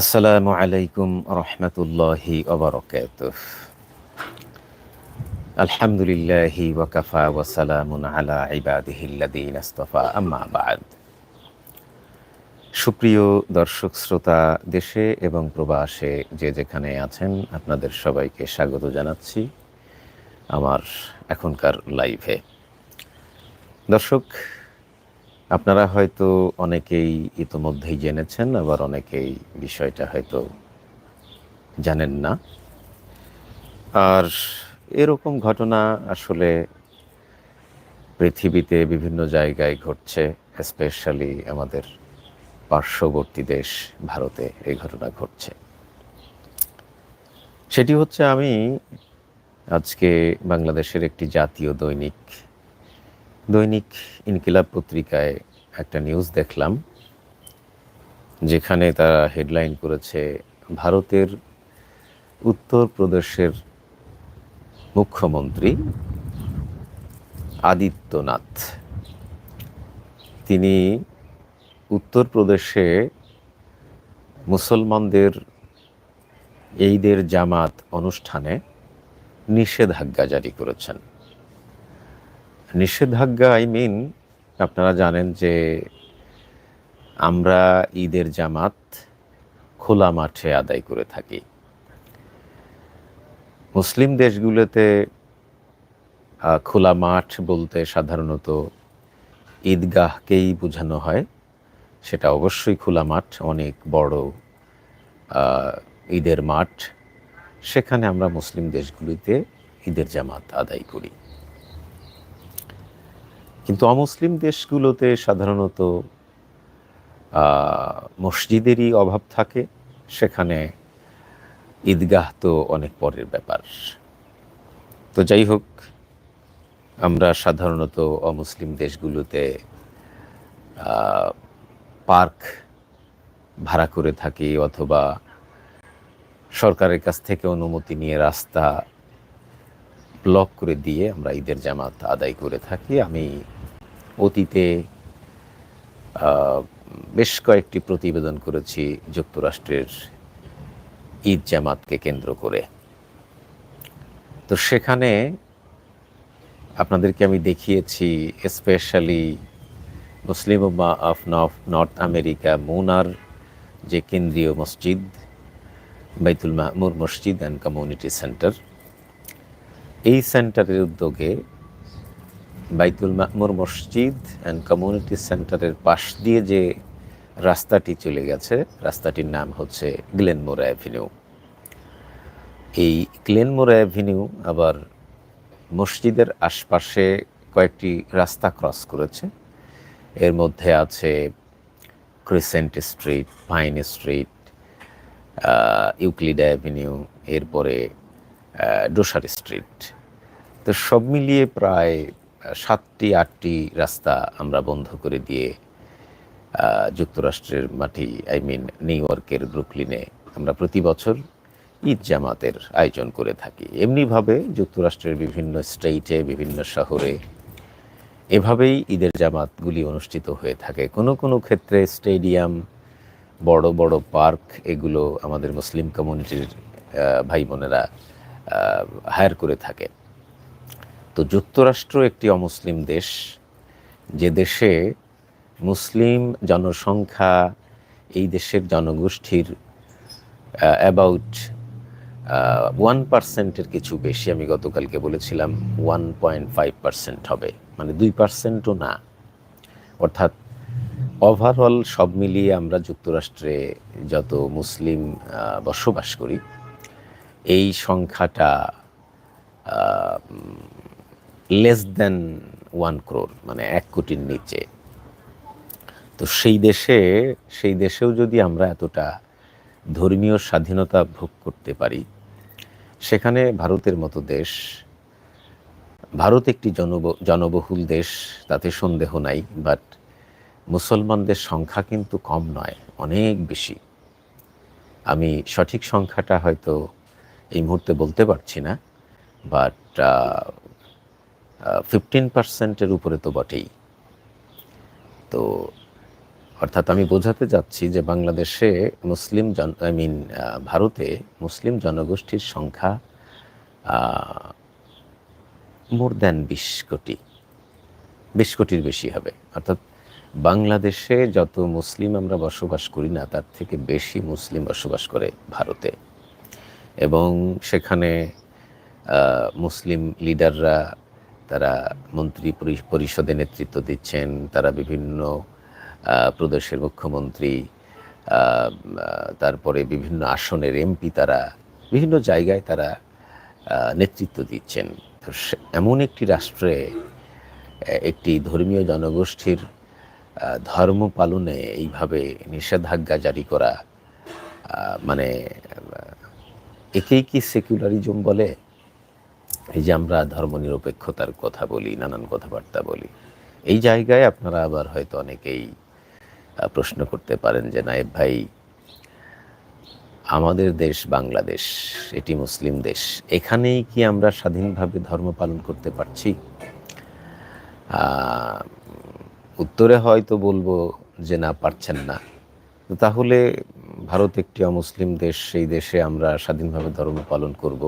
আসসালামু আলাইকুম রহমতুল্লাহি ওবরকাত আলহামদুলিল্লাহি ওয়াকাফা ওয়াসালামুন আলা ইবাদিহিল্লাদিন আস্তফা, আম্মা বাদ। সুপ্রিয় দর্শক, শ্রোতা, দেশে এবং প্রবাসে যে যেখানে আছেন, আপনাদের সবাইকে স্বাগত জানাচ্ছি আমার এখনকার লাইভে। দর্শক আপনারা হয়তো অনেকেই ইতোমধ্যেই জেনেছেন, আবার অনেকেই বিষয়টা হয়তো জানেন না। আর এরকম ঘটনা আসলে পৃথিবীতে বিভিন্ন জায়গায় ঘটছে স্পেশালি আমাদের পার্শ্ববর্তী দেশ ভারতে এই ঘটনা ঘটছে। সেটি হচ্ছে আমি আজকে বাংলাদেশের একটি জাতীয় দৈনিক দৈনিক ইনকিলাব পত্রিকায় একটা নিউজ দেখলাম, যেখানে তারা হেডলাইন করেছে, ভারতের উত্তরপ্রদেশের মুখ্যমন্ত্রী আদিত্যনাথ। তিনি উত্তরপ্রদেশে মুসলমানদের ঈদের জামাত অনুষ্ঠানে নিষেধাজ্ঞা জারি করেছেন। নিষেধাজ্ঞা আই মিন আপনারা জানেন যে আমরা ঈদের জামাত খোলা মাঠে আদায় করে থাকি। মুসলিম দেশগুলোতে খোলা মাঠ বলতে সাধারণত ঈদগাহকেই বোঝানো হয়। সেটা অবশ্যই খোলা মাঠ, অনেক বড় ঈদের মাঠ। সেখানে আমরা মুসলিম দেশগুলিতে ঈদের জামাত আদায় করি। কিন্তু অমুসলিম দেশগুলোতে সাধারণত মসজিদেরই অভাব থাকে। সেখানে ঈদগাহ তো অনেক পরের ব্যাপার। তো যাই হোক, আমরা সাধারণত অমুসলিম দেশগুলোতে পার্ক ভাড়া করে থাকি অথবা সরকারের কাছ থেকে অনুমতি নিয়ে রাস্তা ব্লক করে দিয়ে আমরা ঈদের জামাত আদায় করে থাকি। আমি অতীতে বেশ কয়েকটি প্রতিবেদন করেছি যুক্তরাষ্ট্রের ঈদ জামাতকে কেন্দ্র করে। তো সেখানে আপনাদেরকে আমি দেখিয়েছি specially Muslim Umma of north America Munnar যে কেন্দ্রীয় মসজিদ, বাইতুল মাহমুর মসজিদ অ্যান্ড কমিউনিটি সেন্টার। এই সেন্টারের উদ্যোগে বাইতুল মাহমুর মসজিদ অ্যান্ড কমিউনিটি সেন্টারের পাশ দিয়ে যে রাস্তাটি চলে গেছে, রাস্তাটির নাম হচ্ছে গ্লেনমোরা অ্যাভিনিউ এই গ্লেনমোরা অ্যাভিনিউ আবার মসজিদের আশপাশে কয়েকটি রাস্তা ক্রস করেছে। এর মধ্যে আছে Crescent Street Pine Street Euclid Avenue এরপরে ডোসার স্ট্রিট তো সব মিলিয়ে প্রায় সাতটি, আটটি রাস্তা আমরা বন্ধ করে দিয়ে যুক্তরাষ্ট্রের মাটি, আই মিন নিউ ইয়র্কের ব্রুকলিনে আমরা প্রতি বছর ঈদ জামাতের আয়োজন করে থাকি। এমনিভাবে যুক্তরাষ্ট্রের বিভিন্ন স্টেটে, বিভিন্ন শহরে এভাবেই ঈদের জামাতগুলি অনুষ্ঠিত হয়ে থাকে। কোনো কোনো ক্ষেত্রে স্টেডিয়াম, বড় বড় পার্ক এগুলো আমাদের মুসলিম কমিউনিটির ভাই বোনেরা হায়ার করে থাকে। তো যুক্তরাষ্ট্র একটি অমুসলিম দেশ। যে দেশে মুসলিম জনসংখ্যা এই দেশের জনগোষ্ঠীর অ্যাবাউট ওয়ান পার্সেন্টের কিছু বেশি। আমি গতকালকে বলেছিলাম ওয়ান পয়েন্ট ফাইভ পার্সেন্ট হবে। মানে দুই পার্সেন্টও না। অর্থাৎ ওভারঅল সব মিলিয়ে আমরা যুক্তরাষ্ট্রে যত মুসলিম বসবাস করি, এই সংখ্যাটা লেস দেন ওয়ান ক্রোর মানে এক কোটির নিচে। তো সেই দেশে, সেই দেশেও যদি আমরা এতটা ধর্মীয় স্বাধীনতা ভোগ করতে পারি, সেখানে ভারতের মতো দেশ, ভারত একটি জনব, জনবহুল দেশ, তাতে সন্দেহ নাই বাট মুসলমানদের সংখ্যা কিন্তু কম নয়, অনেক বেশি। আমি সঠিক সংখ্যাটা হয়তো এই মুহূর্তে বলতে পারছি না বাট ফিফটিন পার্সেন্টের উপরে তো বটেই। তো অর্থাৎ আমি বোঝাতে যাচ্ছি যে বাংলাদেশে মুসলিম জন আই মিন ভারতে মুসলিম জনগোষ্ঠীর সংখ্যা মোর দ্যান বিশ কোটি। বিশ কোটির বেশি হবে। অর্থাৎ বাংলাদেশে যত মুসলিম আমরা বসবাস করি না, তার থেকে বেশি মুসলিম বসবাস করে ভারতে। এবং সেখানে মুসলিম লিডাররা তারা মন্ত্রী পরি- পরিষদে নেতৃত্ব দিচ্ছেন, তারা বিভিন্ন প্রদেশের মুখ্যমন্ত্রী তারপরে বিভিন্ন আসনের এমপি তারা, বিভিন্ন জায়গায় তারা নেতৃত্ব দিচ্ছেন। তো এমন একটি রাষ্ট্রে একটি ধর্মীয় জনগোষ্ঠীর ধর্ম পালনে এইভাবে নিষেধাজ্ঞা জারি করা মানে একেই কি সেকুলারিজম বলে? এই যে আমরা ধর্মনিরপেক্ষতার কথা বলি, নানান কথাবার্তা বলি, এই জায়গায় আপনারা আবার হয়তো অনেকেই প্রশ্ন করতে পারেন যে, নায়েব ভাই, আমাদের দেশ বাংলাদেশ, এটি মুসলিম দেশ, এখানেই কি আমরা স্বাধীনভাবে ধর্ম পালন করতে পারছি? উত্তরে হয়তো বলব যে, না, পারছেন না। তাহলে ভারত একটি অমুসলিম দেশ, সেই দেশে আমরা স্বাধীনভাবে ধর্ম পালন করব।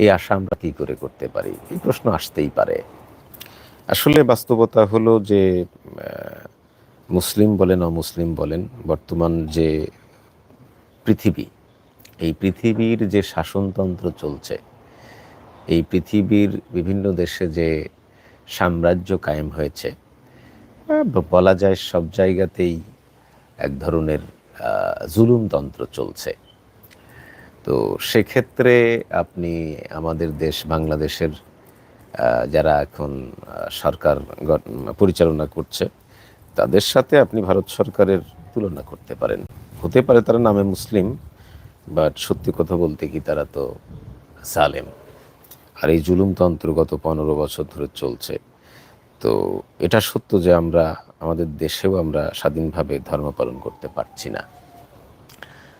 এই আশা আমরা কী করে করতে পারি? এই প্রশ্ন আসতেই পারে। আসলে বাস্তবতা হলো যে মুসলিম বলেন, অমুসলিম বলেন, বর্তমান যে পৃথিবী, এই পৃথিবীর যে শাসনতন্ত্র চলছে, এই পৃথিবীর বিভিন্ন দেশে যে সাম্রাজ্য কায়েম হয়েছে বলা যায় সব জায়গাতেই এক ধরনের জুলুমতন্ত্র চলছে। তো সেক্ষেত্রে আপনি আমাদের দেশ, বাংলাদেশের যারা এখন সরকার পরিচালনা করছে, তাদের সাথে আপনি ভারত সরকারের তুলনা করতে পারেন। হতে পারে তারা নামে মুসলিম, বাট সত্যি কথা বলতে কি তারা তো সালেম আর এই জুলুমতন্ত্র গত পনেরো বছর ধরে চলছে। তো এটা সত্য যে আমরা, আমাদের দেশেও আমরা স্বাধীনভাবে ধর্ম পালন করতে পারছি না।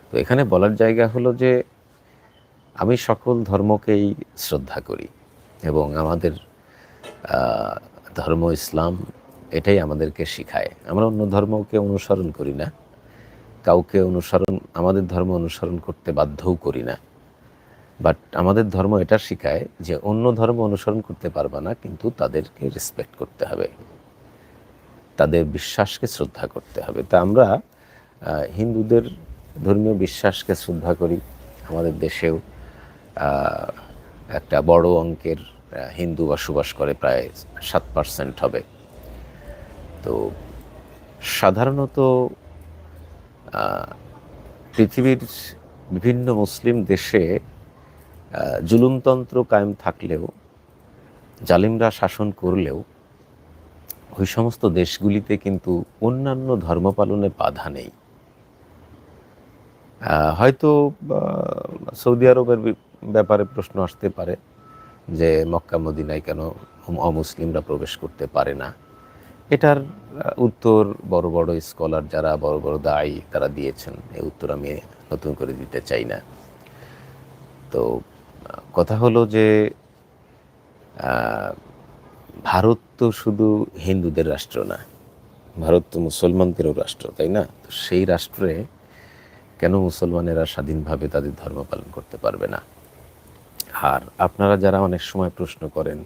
তো এখানে বলার জায়গা হলো যে আমি সকল ধর্মকেই শ্রদ্ধা করি এবং আমাদের ধর্ম ইসলাম এটাই আমাদেরকে শিখায়। আমরা অন্য ধর্মকে অনুসরণ করি না। কাউকে অনুসরণ, আমাদের ধর্ম অনুসরণ করতে বাধ্যও করি না। বাট আমাদের ধর্ম এটা শেখায় যে অন্য ধর্ম অনুসরণ করতে পারবে না, কিন্তু তাদেরকে রেসপেক্ট করতে হবে। তাদের বিশ্বাসকে শ্রদ্ধা করতে হবে। তা আমরা হিন্দুদের ধর্মীয় বিশ্বাসকে শ্রদ্ধা করি আমাদের দেশেও। একটা বড় অঙ্কের হিন্দু বসবাস করে প্রায় সাত পার্সেন্ট হবে। তো সাধারণত পৃথিবীর বিভিন্ন মুসলিম দেশে জুলুমতন্ত্র কায়েম থাকলেও, জালিমরা শাসন করলেও, ওই সমস্ত দেশগুলিতে কিন্তু অন্যান্য ধর্ম পালনে বাধা নেই। হয়তো সৌদি আরবের ব্যাপারে প্রশ্ন আসতে পারে যে মক্কা, মদিনায় কেন অমুসলিমরা প্রবেশ করতে পারে না। এটার উত্তর বড় বড় স্কলার যারা, বড় বড় দায়ী তারা দিয়েছেন। এই উত্তর আমি নতুন করে দিতে চাই না। তো, কথা হলো যে ভারত তো শুধু হিন্দুদের রাষ্ট্র না, ভারত তো মুসলমানদেরও রাষ্ট্র, তাই না? তো সেই রাষ্ট্রে কেন মুসলমানেরা স্বাধীনভাবে তাদের ধর্ম পালন করতে পারবে না? আর আপনারা যারা অনেক সময় প্রশ্ন করেন,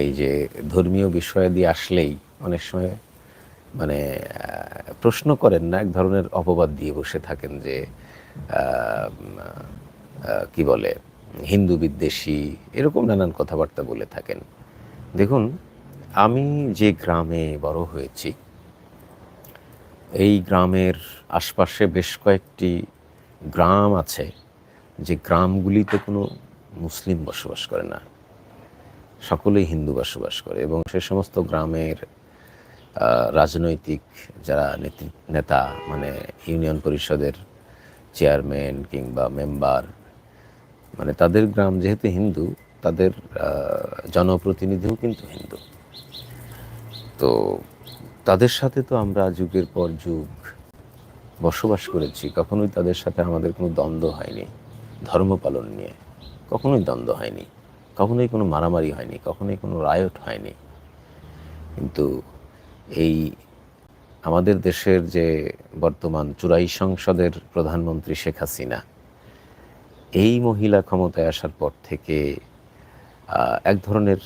এই যে ধর্মীয় বিষয়াদি আসলেই অনেক সময় মানে প্রশ্ন করেন না, এক ধরনের অপবাদ দিয়ে বসে থাকেন যে কি বলে, হিন্দু বিদ্বেষী, এরকম নানান কথাবার্তা বলে থাকেন। দেখুন, আমি যে গ্রামে বড় হয়েছি, এই গ্রামের আশপাশে বেশ কয়েকটি গ্রাম আছে। যে গ্রামগুলিতে কোনো মুসলিম বসবাস করে না। সকলেই হিন্দু বসবাস করে এবং সে সমস্ত গ্রামের রাজনৈতিক যারা নেতৃ মানে ইউনিয়ন পরিষদের চেয়ারম্যান কিংবা মেম্বার মানে তাদের গ্রাম যেহেতু হিন্দু, তাদের জনপ্রতিনিধিও কিন্তু হিন্দু। তো তাদের সাথে তো আমরা যুগের পর যুগ বসবাস করেছি, কখনোই তাদের সাথে আমাদের কোনো দ্বন্দ্ব হয়নি, ধর্ম পালন নিয়ে। কখনোই দ্বন্দ্ব হয়নি, কখনোই কোনো মারামারি হয়নি, কখনোই কোনো রায়ট হয়নি। কিন্তু এই আমাদের দেশের যে বর্তমান চুরাই সংসদের প্রধানমন্ত্রী শেখ হাসিনা, এই মহিলা ক্ষমতায় আসার পর থেকে এক ধরনের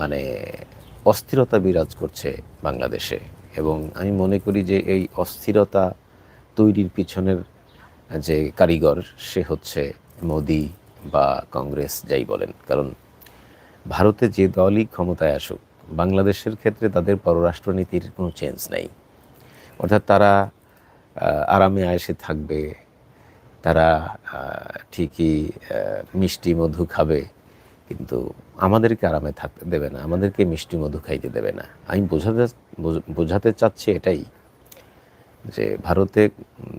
মানে অস্থিরতা বিরাজ করছে বাংলাদেশে। এবং আমি মনে করি যে এই অস্থিরতা তৈরির পিছনের যে কারিগর, সে হচ্ছে মোদি বা কংগ্রেস যাই বলেন, কারণ ভারতে যে দলই ক্ষমতায় আসুক, বাংলাদেশের ক্ষেত্রে তাদের পররাষ্ট্রনীতির কোনো চেঞ্জ নাই। অর্থাৎ তারা আরামে আয়েসে থাকবে, তারা ঠিকই মিষ্টি মধু খাবে, কিন্তু আমাদেরকে আরামে থাকতে দেবে না, আমাদেরকে মিষ্টি মধু খাইতে দেবে না। আমি বোঝাতে, বোঝ- বোঝাতে চাচ্ছি এটাই, যে ভারতে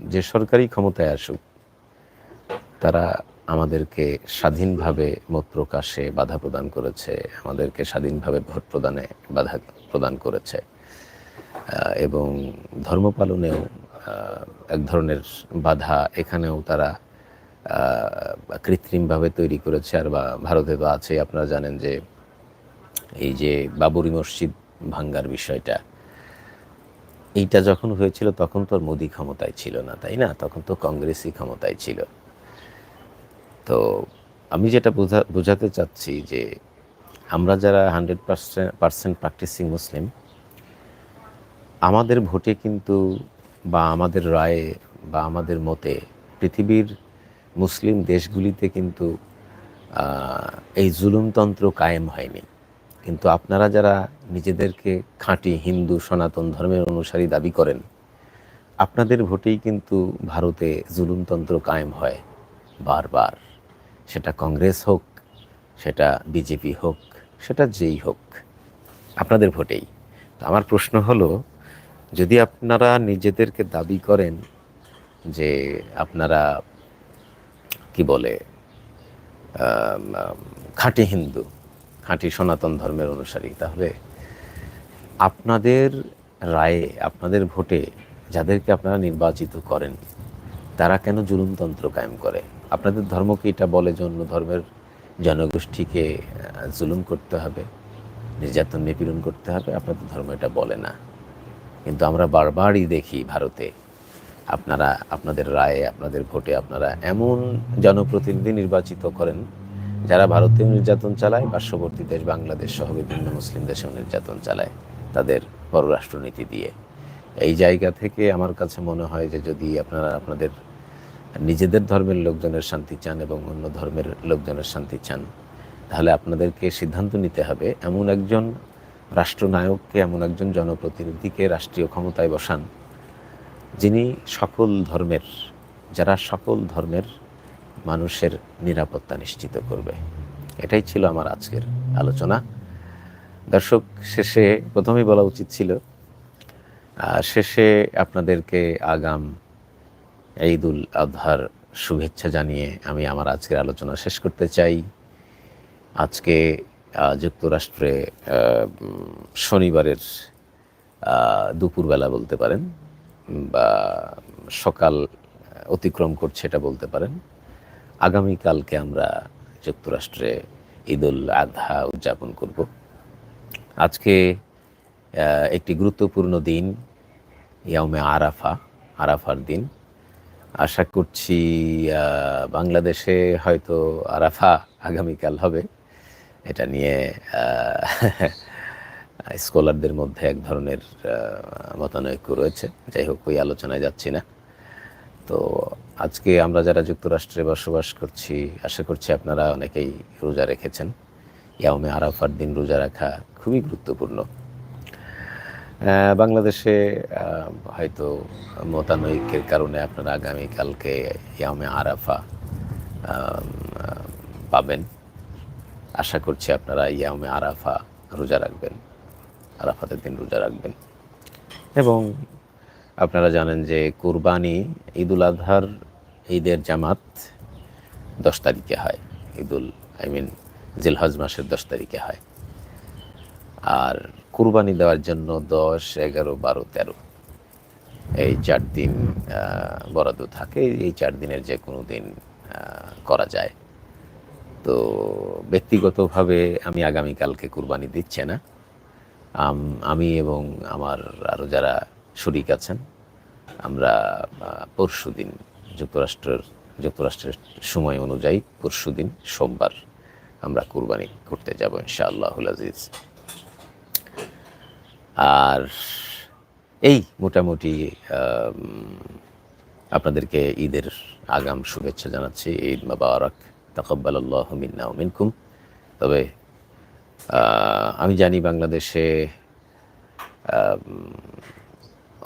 যে সরকারি ক্ষমতায় আসুক, তারা আমাদেরকে স্বাধীনভাবে মত প্রকাশে বাধা প্রদান করেছে, আমাদেরকে স্বাধীনভাবে ভোট প্রদানে বাধা প্রদান করেছে। এবং ধর্ম পালনেও এক ধরনের বাধা এখানেও তারা কৃত্রিমভাবে তৈরি করেছে। আর বা ভারতে তো আছে আপনারা জানেন যে এই যে বাবরি মসজিদ ভাঙ্গার বিষয়টা, এইটা যখন হয়েছিল তখন তো মোদি ক্ষমতায় ছিল না, তাই না? তখন তো কংগ্রেসই ক্ষমতায় ছিল। তো আমি যেটা বোঝা, বোঝাতে চাচ্ছি যে আমরা যারা hundred percent percent practising Muslim, আমাদের ভোটে কিন্তু বা আমাদের রায়ে বা আমাদের মতে পৃথিবীর মুসলিম দেশগুলিতে কিন্তু এই জুলুমতন্ত্র কায়েম হয়নি। কিন্তু আপনারা যারা নিজেদেরকে খাঁটি হিন্দু সনাতন ধর্মের অনুসারী দাবি করেন, আপনাদের ভোটেই কিন্তু ভারতে জুলুমতন্ত্র কায়েম হয় বারবার। সেটা কংগ্রেস হোক, সেটা বিজেপি হোক, সেটা যেই হোক, আপনাদের ভোটেই। তো আমার প্রশ্ন হলো, যদি আপনারা নিজেদেরকে দাবি করেন যে আপনারা, কি বলে খাঁটি হিন্দু, খাঁটি সনাতন ধর্মের অনুসারী, তাহলে আপনাদের রায়ে, আপনাদের ভোটে যাদেরকে আপনারা নির্বাচিত করেন, তারা কেন জুলুমতন্ত্র কায়েম করে? আপনাদের ধর্ম কি এটা বলে যে অন্য ধর্মের জনগোষ্ঠীকে জুলুম করতে হবে, নির্যাতন নিপীড়ন করতে হবে, আপনাদের ধর্ম এটা বলে না। কিন্তু আমরা বারবারই দেখি ভারতে, আপনারা, আপনাদের রায়ে, আপনাদের ভোটে আপনারা এমন জনপ্রতিনিধি নির্বাচিত করেন, যারা ভারতেও নির্যাতন চালায়, পার্শ্ববর্তী দেশ বাংলাদেশ সহ বিভিন্ন মুসলিম দেশেও নির্যাতন চালায় তাদের পররাষ্ট্রনীতি দিয়ে। এই জায়গা থেকে আমার কাছে মনে হয় যে যদি আপনারা, আপনাদের নিজেদের ধর্মের লোকজনের শান্তি চান এবং অন্য ধর্মের লোকজনের শান্তি চান, তাহলে আপনাদেরকে সিদ্ধান্ত নিতে হবে, এমন একজন রাষ্ট্রনায়ককে, এমন একজন জনপ্রতিনিধিকে রাষ্ট্রীয় ক্ষমতায় বসান, যিনি সকল ধর্মের, যারা সকল ধর্মের মানুষের নিরাপত্তা নিশ্চিত করবে। এটাই ছিল আমার আজকের আলোচনা। দর্শক, শেষে প্রথমেই বলা উচিত ছিল শেষে আপনাদেরকে আগাম ঈদুল আজহার শুভেচ্ছা জানিয়ে আমি আমার আজকের আলোচনা শেষ করতে চাই। আজকে যুক্তরাষ্ট্রে শনিবারের দুপুরবেলা বলতে পারেন বা সকাল অতিক্রম করছে এটা বলতে পারেন। আগামীকালকে আমরা যুক্তরাষ্ট্রে ঈদুল আধা উদযাপন করব। আজকে একটি গুরুত্বপূর্ণ দিন ইয়ামে আরাফা, আরাফার দিন। আশা করছি বাংলাদেশে হয়তো আরাফা আগামীকাল হবে। এটা নিয়ে স্কলারদের মধ্যে এক ধরনের মতানৈক্য রয়েছে। যাই হোক, ওই আলোচনায় যাচ্ছি না। তো আজকে আমরা যারা যুক্তরাষ্ট্রে বসবাস করছি, আশা করছি আপনারা অনেকেই রোজা রেখেছেন। ইয়ামে আরাফার দিন রোজা রাখা খুবই গুরুত্বপূর্ণ। বাংলাদেশে হয়তো মতানৈক্যের কারণে আপনারা আগামীকালকে ইয়ামে আরাফা পাবেন। আশা করছি আপনারা ইয়ামে আরাফা রোজা রাখবেন। আরাফাতের দিন রোজা রাখবেন। এবং আপনারা জানেন যে কুরবানি ঈদুল আজহার, ঈদের জামাত দশ তারিখে হয়। ঈদুল, আই মিন জিলহজ মাসের দশ তারিখে হয়। আর কুরবানি দেওয়ার জন্য দশ, এগারো, বারো, তেরো। এই চার দিন বরাদ্দ থাকে, এই চার দিনের যে কোনো দিন করা যায়। তো ব্যক্তিগতভাবে আমি আগামীকালকে কুরবানি দিচ্ছে না। আমি এবং আমার আরও যারা শরিক আছেন, আমরা পরশু দিন যুক্তরাষ্ট্রের যুক্তরাষ্ট্রের সময় অনুযায়ী পরশু দিন সোমবার আমরা কুরবানি করতে যাব, ইনশাআল্লাহুল আজিজ। আর এই মোটামুটি আপনাদেরকে ঈদের আগাম শুভেচ্ছা জানাচ্ছি। ঈদ মাবারক। তাকব্বাল আল্লাহ মিন্না মিনকুম। তবে আমি জানি বাংলাদেশে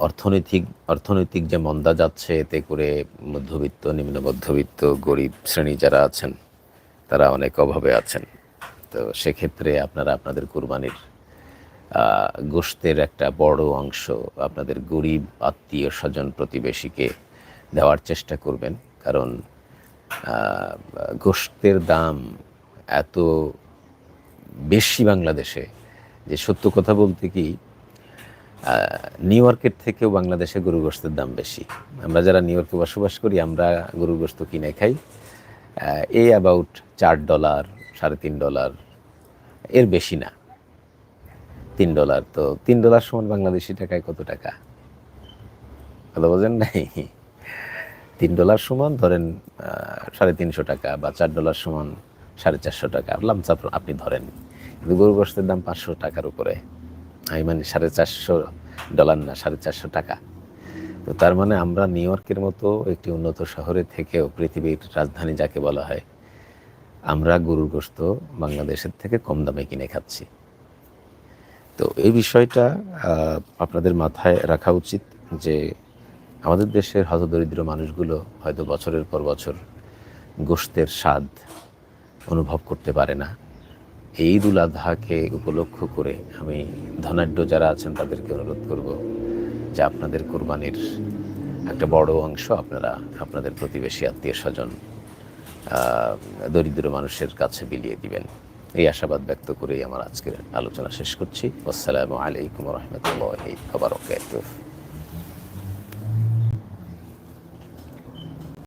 অর্থনৈতিক অর্থনৈতিক যে মন্দা যাচ্ছে, এতে করে মধ্যবিত্ত, নিম্ন মধ্যবিত্ত, গরিব শ্রেণি যারা আছেন, তারা অনেক অভাবে আছেন। তো সেক্ষেত্রে আপনারা আপনাদের কুরবানির গোশতের একটা বড় অংশ আপনাদের গরিব আত্মীয় স্বজন প্রতিবেশীকে দেওয়ার চেষ্টা করবেন। কারণ গোশতের দাম এত বেশি বাংলাদেশে যে সত্য কথা বলতে কি নিউ ইয়র্কের থেকেও বাংলাদেশে গরু গোস্তের দাম বেশি। আমরা যারা নিউ ইয়র্কে বসবাস করি, আমরা গরু গোস্ত কিনে খাই। এই অ্যাবাউট চার ডলার সাড়ে তিন ডলার এর বেশি না। তিন ডলার, তো তিন ডলার সমান বাংলাদেশি টাকায় কত টাকা? কথা বোঝেন নাই? তিন ডলার সমান ধরেন সাড়ে তিনশো টাকা বা চার ডলার সমান সাড়ে চারশো টাকা। লামসাপ আপনি ধরেন। কিন্তু গরু গোস্তের দাম পাঁচশো টাকার উপরে। আমি মানে সাড়ে চারশো ডলার না, সাড়ে চারশো টাকা। তো তার মানে আমরা নিউ ইয়র্কের মতো একটি উন্নত শহরে থেকেও পৃথিবীর রাজধানী যাকে বলা হয়, আমরা গরুর গোস্ত বাংলাদেশের থেকে কম দামে কিনে খাচ্ছি। তো এই বিষয়টা আপনাদের মাথায় রাখা উচিত যে আমাদের দেশের হতদরিদ্র মানুষগুলো হয়তো বছরের পর বছর গোস্তের স্বাদ অনুভব করতে পারে না। এই ঈদ উল আজহাকে উপলক্ষ করে আমি ধনাঢ্য যারা আছেন তাদেরকে অনুরোধ করব যে আপনাদের কোরবানির একটা বড় অংশ আপনারা, আপনাদের প্রতিবেশী আত্মীয় স্বজন দরিদ্র মানুষের কাছে বিলিয়ে দিবেন। এই আশাবাদ ব্যক্ত করেই আমার আজকের আলোচনা শেষ করছি। আসসালামু আলাইকুম রহমতুল্লাহ